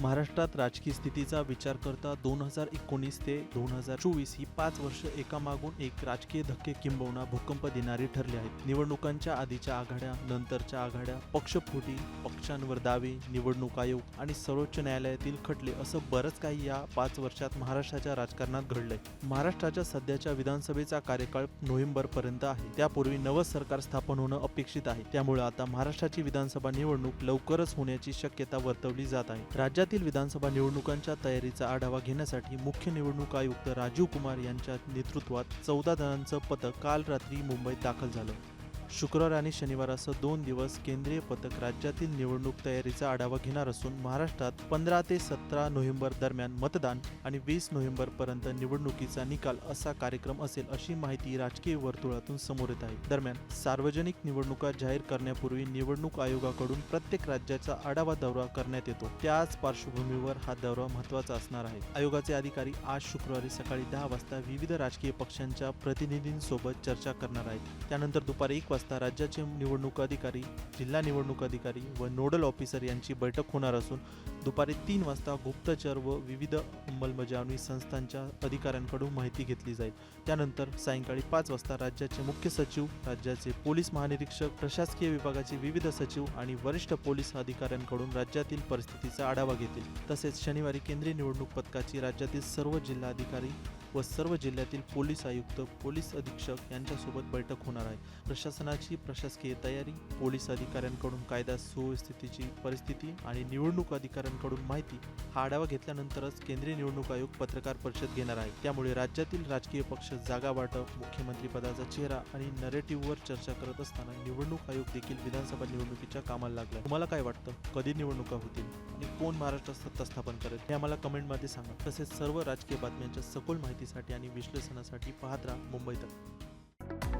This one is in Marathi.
महाराष्ट्रात राजकीय स्थितीचा विचार करता दोन हजार एकोणीस ते दोन हजार चोवीस ही पाच वर्ष एकामागून एक राजकीय धक्के किंबहुना भूकंप देणारी ठरली आहेत. निवडणुकांच्या आधीच्या आघाड्या नंतरच्या आघाड्या पक्षफोटी पक्षांवर दावे निवडणूक आयोग आणि सर्वोच्च न्यायालयातील खटले असं बरंच काही या पाच वर्षात महाराष्ट्राच्या राजकारणात घडलंय. महाराष्ट्राच्या सध्याच्या विधानसभेचा कार्यकाळ नोव्हेंबर पर्यंत आहे. त्यापूर्वी नवं सरकार स्थापन होणं अपेक्षित आहे. त्यामुळे आता महाराष्ट्राची विधानसभा निवडणूक लवकरच होण्याची शक्यता वर्तवली जात आहे. राज्यात राज्यातील विधानसभा निवडणुकांच्या तयारीचा आढावा घेण्यासाठी मुख्य निवडणूक आयुक्त राजीव कुमार यांच्या नेतृत्वात चौदा जणांचं पथक काल रात्री मुंबईत दाखल झालं. शुक्रवार आणि शनिवार असं दोन दिवस केंद्रीय पथक राज्यातील निवडणूक तयारीचा आढावा घेणार असून महाराष्ट्रात पंधरा ते सतरा नोव्हेंबर दरम्यान मतदान आणि वीस नोव्हेंबर पर्यंत निवडणुकीचा निकाल असा कार्यक्रम असेल अशी माहिती राजकीय वर्तुळातून समोर येत आहे. दरम्यान सार्वजनिक निवडणुका जाहीर करण्यापूर्वी निवडणूक आयोगाकडून प्रत्येक राज्याचा आढावा दौरा करण्यात येतो. त्याच पार्श्वभूमीवर हा दौरा महत्त्वाचा असणार आहे. आयोगाचे अधिकारी आज शुक्रवारी सकाळी दहा वाजता विविध राजकीय पक्षांच्या प्रतिनिधींसोबत चर्चा करणार आहेत. त्यानंतर दुपारी एक वाजता राज्याचे निवडणूक अधिकारी जिल्हा निवडणूक अधिकारी व नोडल ऑफिसर यांची बैठक होणार असून दुपारी तीन वाजता गुप्तचर व विविध अंमलबजावणी संस्थांच्या अधिकाऱ्यांकडून माहिती घेतली जाईल. त्यानंतर सायंकाळी पाच वाजता राज्याचे मुख्य सचिव राज्याचे पोलीस महानिरीक्षक प्रशासकीय विभागाचे विविध सचिव आणि वरिष्ठ पोलीस अधिकाऱ्यांकडून राज्यातील परिस्थितीचा आढावा घेतील. तसेच शनिवारी केंद्रीय निवडणूक पथकाची राज्यातील सर्व जिल्हाधिकारी व सर्व जिल्ह्यातील पोलीस आयुक्त पोलीस अधीक्षक यांच्यासोबत बैठक होणार आहे. प्रशासनाची प्रशासकीय तयारी पोलीस अधिकाऱ्यांकडून कायदा सुव्यवस्थेची परिस्थिती आणि निवडणूक अधिकाऱ्यांकडून माहिती हा आढावा घेतल्यानंतरच केंद्रीय निवडणूक आयोग पत्रकार परिषद घेणार आहे. त्यामुळे राज्यातील राजकीय पक्ष जागा वाटप मुख्यमंत्री पदाचा चेहरा आणि नरेटिव्हवर चर्चा करत असताना निवडणूक आयोग देखील विधानसभा निवडणुकीच्या कामाला लागला तुम्हाला काय वाटतं? कधी निवडणुका होतील? आणि कोण महाराष्ट्रात सत्ता स्थापन करेल? हे आम्हाला कमेंटमध्ये सांगा. तसेच सर्व राजकीय बातम्यांच्या सखोल माहिती माहितीसाठी आणि विश्लेषणासाठी पाहत राहा मुंबई तक.